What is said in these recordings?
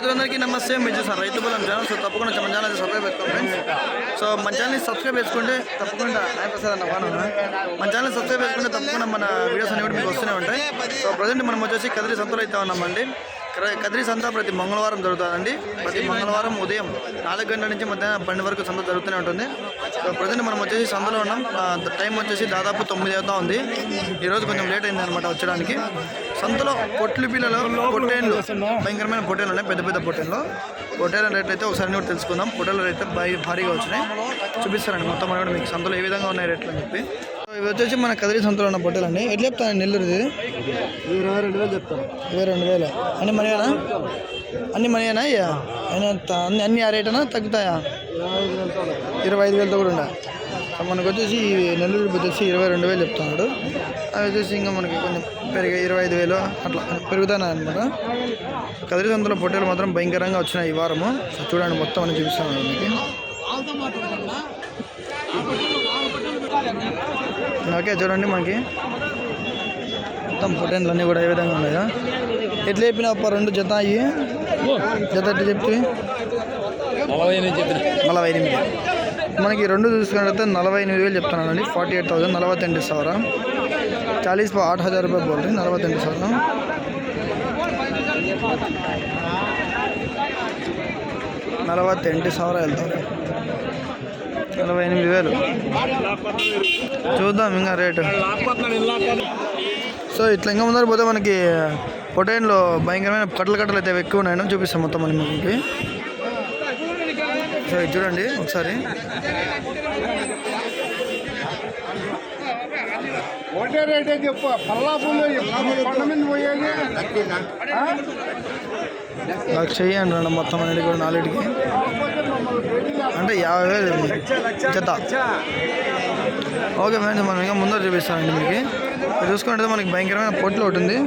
రైతులందరికీ నమస్తే. మీరు చూసారు రైతు బలం ఛానల్. సో తప్పకుండా మన ఛానల్ సబ్స్క్రైబ్ చేసుకోండి సో మన ఛానల్ని సబ్స్క్రైబ్ చేసుకుంటే తప్పకుండా హాయ్ అన్న బాగా మన ఛానల్ సబ్స్క్రైబ్ చేసుకుంటే తప్పకుండా మన వీడియోస్ అనేవి మీకు వస్తూనే ఉంటాయి. సో ప్రజెంట్ మనం వచ్చేసి కదిరి సంతలో అయితే ఉన్నామండి కదిరి సంత ప్రతి మంగళవారం జరుగుతుందండి. ప్రతి మంగళవారం ఉదయం నాలుగు గంటల నుంచి మధ్యాహ్నం పన్నెండు వరకు సంత జరుగుతూనే ఉంటుంది. సో ప్రజెంట్ మనం వచ్చేసి సంతలో ఉన్నాం. టైం వచ్చేసి దాదాపు తొమ్మిది అవుతా ఉంది. ఈరోజు కొంచెం లేట్ అయింది అనమాట వచ్చడానికి. సంతలో పొట్లు పిల్లలు పొట్టేళ్ళు. భయంకరమైన పొట్టేలు ఉన్నాయి పెద్ద పెద్ద పొట్టేళ్ళు. పొట్టేల రేట్లు అయితే ఒకసారి కూడా తెలుసుకుందాం. పొట్టేల రేట్లు భారీ భారీగా వచ్చినాయి. చూపిస్తారండి మొత్తం కూడా మీకు సంతలో ఏ విధంగా ఉన్నాయి రేట్లు అని చెప్పి. ఇవి వచ్చేసి మన కదిరి సంతలో ఉన్న పొట్టేలు అండి ఎట్లా చెప్తాను నెల్లూరుది ఇరవై రెండు వేలు చెప్తాను ఇరవై రెండు వేలు. అన్ని మనయేనా అన్ని మనయేనా అయ్యా అన్ని అన్ని ఆ రేటనా? తగ్గుతాయా? ఇరవై ఐదు వేలతో కూడా సో మనకు వచ్చేసి నెల్లూరు వచ్చేసి ఇరవై రెండు వేలు చెప్తున్నాడు. అవి వచ్చేసి ఇంకా మనకి కొంచెం పెరిగి ఇరవై ఐదు వేలు అట్లా పెరుగుతున్నాయి అనమాట కదిరి సంతలో పొట్టేలు మాత్రం భయంకరంగా వచ్చినాయి ఈ వారము. చూడండి మొత్తం అని చూపిస్తాను మీకు. ఓకే చూడండి మనకి. మొత్తం పొట్టేళ్ళు అన్నీ కూడా ఏ విధంగా ఉన్నాయా. ఎట్లా చెప్పినావు రెండు జత అయ్యి జత ఎట్లా చెప్తే? చెప్పిన. నలభై ఎనిమిది. మనకి రెండు చూసుకున్నట్లయితే నలభై ఎనిమిది వేలు చెప్తున్నానండి. ఫార్టీ ఎయిట్ థౌసండ్ నలభత్తెంటు సవర చాలీస్ ఆరు హజార్ రూపాయలు रुपये నలభై रहे సవర నలభై నలభత్తెంటు సవర వెళ్తారు. నలభై ఎనిమిది వేలు. చూద్దాం ఇంకా రేటు. సో ఇట్లా ఇంకా ముందర పోతే మనకి పొటైన్లో భయంకరమైన కట్టలు కట్టలు అయితే ఎక్కువ ఉన్నాయని చూపిస్తాం మొత్తం మనకి. సో ఇది చూడండి ఒకసారి. ఒకటే రేటే చెప్పు? పల్లాపూలు కొండ మీద పోయేది? నాకు చెయ్యండి రండి మొత్తం అనేది కూడా నాలుగిటికి. అంటే యాభై వేలు. జత. ఓకే ఫ్రెండ్స్ మనం ఇంకా ముందర చూపిస్తామండి మీకు. చూసుకుంటే మనకి భయంకరమైన పొట్లు ఒకటి ఉంది.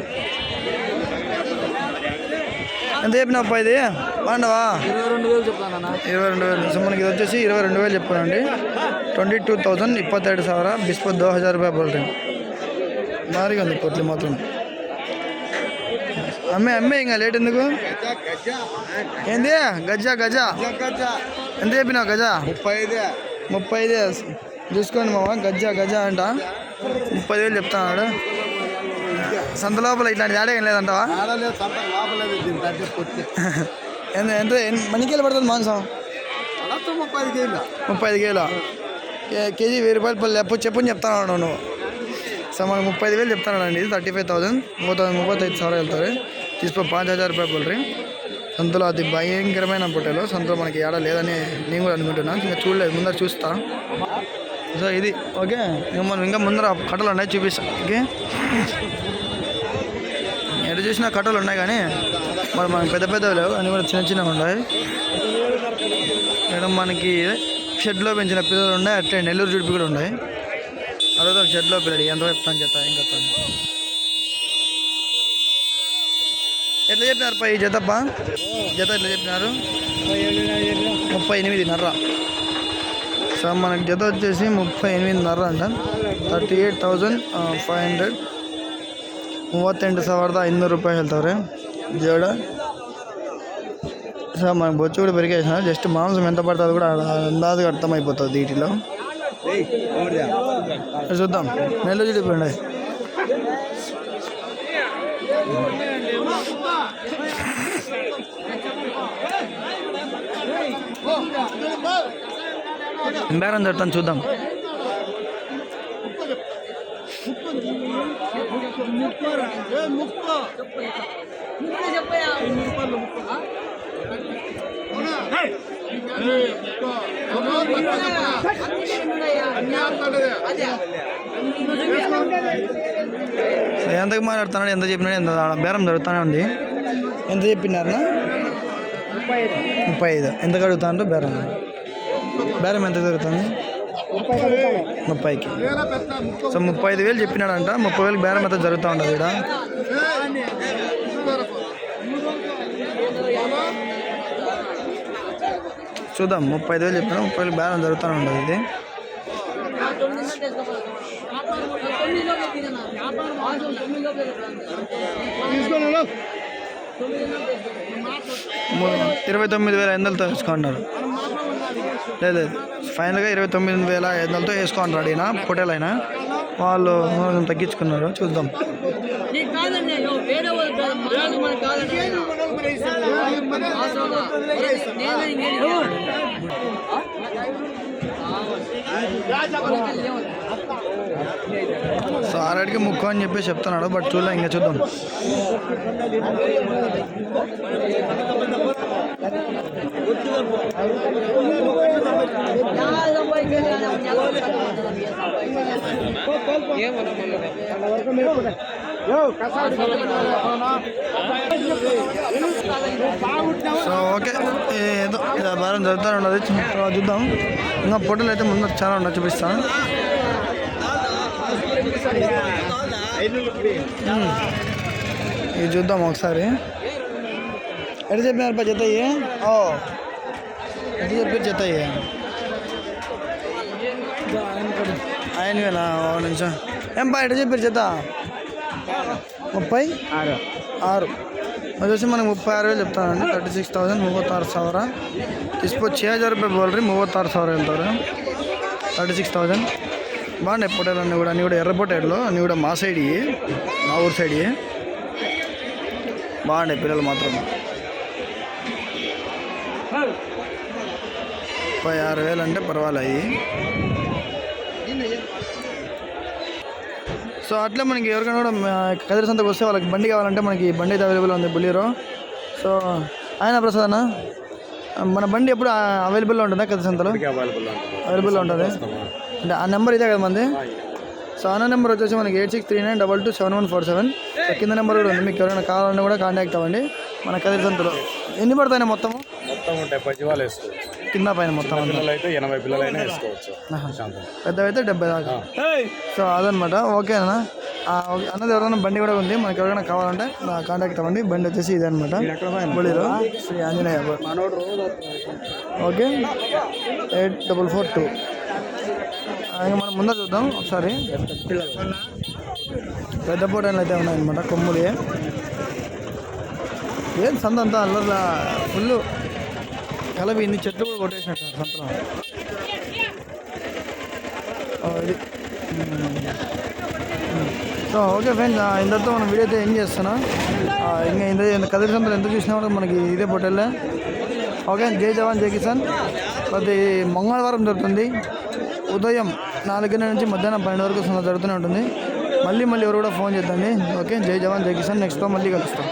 ఎంత చెప్పినప్ప ఇది? బాగుండవా? ఇరవై రెండు వేలు సో మనకి ఇది వచ్చేసి ఇరవై రెండు వేలు చెప్పానండి ట్వంటీ టూ థౌజండ్ ఇప్పత్తేడు సవర బిస్పత్ దో హజార్ రూపాయ బోల్టైన్ భారీగా ఉంది పొట్లు మాత్రం. అమ్మే అమ్మే ఇంకా లేట్ ఎందుకు? ఏంది? గజ్జా గజా ఎంత చెప్పినావు గజా ముప్పై ఐదే. ముప్పై ఐదే చూసుకోండి మామ గజ్జా గజా అంట. ముప్పై వేలు చెప్తాను సంత లోపల ఇట్లాంటి ఆడేం లేదంటావా ఎంత ఎంత పడుతుంది మాంసం? ముప్పై ఐదు ముప్పై ఐదు కేజీలు? కేజీ వెయ్యి రూపాయలు లేకపోతే చెప్పని చెప్తాను నువ్వు. సార్ మనకు ముప్పై ఐదు వేలు చెప్తానండి థర్టీ ఫైవ్ థౌసండ్ ముప్పై ఐదు సార్ వెళ్తారు. తీసుకో పాంచ్ హజార్ రూపాయలు పొలరీ సంతలో అది భయంకరమైన పొట్టేలో. సంతలో మనకి ఏడా లేదని నేను కూడా అనుకుంటున్నాను ఇంకా చూడలేదు ముందర చూస్తా. సో ఇది ఓకే? మనం ఇంకా ముందర కట్టలు ఉన్నాయి చూపిస్తాను ఓకే? ఎటు చూసినా కట్టలు ఉన్నాయి కానీ మరి మనకి పెద్ద పెద్దవి లేవు అన్నీ కూడా చిన్న చిన్నవి ఉన్నాయి ఇక్కడ మనకి షెడ్లో పెంచిన పిల్లలు ఉన్నాయి అట్లే నెల్లూరు జుడిపి కూడా ఉన్నాయి అదే ఒక షెడ్లో పిల్లడు ఎంత చెప్తాను చెత్త ఏం చెప్తాను ఎట్లా చెప్పినారు పై జతప్ప జత ఎట్లా చెప్పినారు ముప్పై ఎనిమిదిన్నర సో మనకి జత వచ్చేసి ముప్పై ఎనిమిదిన్నర అంట thirty eight thousand five hundred ಮೂವತ್ತೆಂಟು ಸಾವಿರದ ಐನೂರು ರೂಪಾಯಿ ಹೇಳ್ತಾವ್ರೆ జోడ సో మనకు బొచ్చు కూడా పెరిగేసిన జస్ట్ మాంసం ఎంత పడుతుంది కూడా అందాజుగా అర్థమైపోతుంది వీటిలో. చూద్దాం. నెల్లూరు చూడండి బేరం చెప్తాను చూద్దాం. ముప్ప ఎంతకు మాట్లాడుతున్నాడు? ఎంత చెప్పినాడు? ఎంత బేరం జరుగుతూనే ఉంది. ఎంత చెప్పినారనా? ముప్పై ఐదు. ఎంత అడుగుతాను బేరం. బేరం ఎంత జరుగుతుంది? ముప్పైకి. సో ముప్పై ఐదు వేలు చెప్పినాడంట. ముప్పై వేలకు బేరం అయితే జరుగుతూ ఉంటుంది ఇక్కడ చూద్దాం. ముప్పై ఐదు వేలు చెప్పాను ముప్పై వేలు బేరం జరుగుతూనే ఉంటుంది ఇది. ఇరవై తొమ్మిది వేల ఐదు వందలతో వేసుకుంటున్నారు. లేదు లేదు. ఫైనల్గా ఇరవై తొమ్మిది వేల ఐదు వందలతో వేసుకుంటున్నాడు ఈయన పొటేల్ అయినా వాళ్ళు తగ్గించుకున్నారు చూద్దాం నీకు కాదండి అయ్యో వేరే వాళ్ళు కాదు మనల్ని మనకు కాదండి ఆయన. వాస్తవంగా. నేనే ఇంకేం సో ఆరాడికి ముక్కు అని చెప్పి చెప్తున్నాడు బట్ చూడలే ఇంకా చూద్దాం సో ఓకే ఏదో ఇది భారం జరుగుతూనే ఉన్నది. చూద్దాం. ఇంకా ఫోటోలు అయితే ముందు చాలా ఉన్నాయి చూపిస్తాను. ఇది చూద్దాం ఒకసారి. ఎటు చెప్పినారు పా జత ఓ. ఎటు చెప్పారు జత ఆయన వేనా ఓ నిమిషం. ఏం పా ఎటు చెప్పారు జత? ముప్పై? ఆరు ఆరు అది వచ్చి మనకు ముప్పై ఆరు వేలు చెప్తానండి థర్టీ ಸಿಕ್ಸ್ ತೌಸಂಡ್ ಮೂವತ್ತಾರು ಸಾವಿರ ಇಸ್ಪೋ ಛೇ ಹಜಾರ್ ರೂಪಾಯಿ ಬೋಲ್ರಿ ಮೂವತ್ತಾರು ಸಾವಿರ వెళ్తారు థర్టీ సిక్స్ థౌజండ్ బాగున్నాయి పొటేలు అన్నీ కూడా అన్నీ కూడా ఎర్ర పొటేళ్ళు అన్నీ కూడా మా సైడ్ ఇవి మా ఊరు సైడ్ ఇవి బాగున్నాయి పిల్లలు మాత్రం ముప్పై ఆరు వేలు అంటే పర్వాలేదు సో అట్లా మనకి ఎవరికైనా కూడా ఆ, కదిరి సంతకు వస్తే వాళ్ళకి బండి కావాలంటే మనకి బండి అయితే అవైలబుల్ ఉంది బులీరో సో ఆయన ప్రసాద్ అన్న మన బండి ఎప్పుడు అవైలబుల్లో ఉంటుందా కదిరి సంతలో? అవైలబుల్లో ఉంటుంది. అంటే ఆ నెంబర్ ఇదే కదా మంది? సో అన్న నెంబర్ వచ్చేసి మనకి eight six three nine double two seven one four seven so కింద నెంబర్ కూడా ఉంది. మీకు ఎవరైనా కావాలన్నా కూడా కాంటాక్ట్ అవ్వండి మన కదిరి సంతలో. ఎన్ని పడతాయి మొత్తము? మొత్తం డెబ్బై జీవాలు వేసుకోవచ్చు. కింద పైన మొత్తం. పిల్లలు అయితే ఎనభై వేసుకోవచ్చు. పెద్దవైతే డెబ్బై దాకా. సో అదనమాట ఓకే అన్న. అన్నది ఎవరైనా బండి కూడా ఉంది. మనకి ఎవరైనా కావాలంటే నా కాంటాక్ట్ అవ్వండి. బండి వచ్చేసి ఇదే అనమాట బొలీలో Shri Anjaneya okay. Eight double four two. ఇంకా మనం ముందర చూద్దాం ఒకసారి. పెద్ద పోటీలు అయితే ఉన్నాయన్నమాట. కొమ్ములు. ఏం సంత అంతా అల్లర్లా. ఫుల్ కలవి ఇన్ని చెట్లు కూడా కొట్టేసినట్టు సంతలో. ఇది సో ఓకే ఫ్రెండ్స్ ఇంతతో మనం వీడియో అయితే ఏం చేస్తున్నా. ఇంకా ఇంత కదిరి సంతలు ఎంత చూసినా కూడా మనకి ఇదే పొట్టెల్లే ఓకే జై జవాన్ జై కిసాన్. ప్రతి మంగళవారం జరుగుతుంది. ఉదయం నాలుగున్నర నుంచి మధ్యాహ్నం పన్నెండు వరకు సంత జరుగుతూనే ఉంటుంది. మళ్ళీ మళ్ళీ ఎవరు కూడా ఫోన్ చేద్దండి ఓకే జై జవాన్ జై కిసాన్. నెక్స్ట్తో మళ్ళీ కలుస్తాం.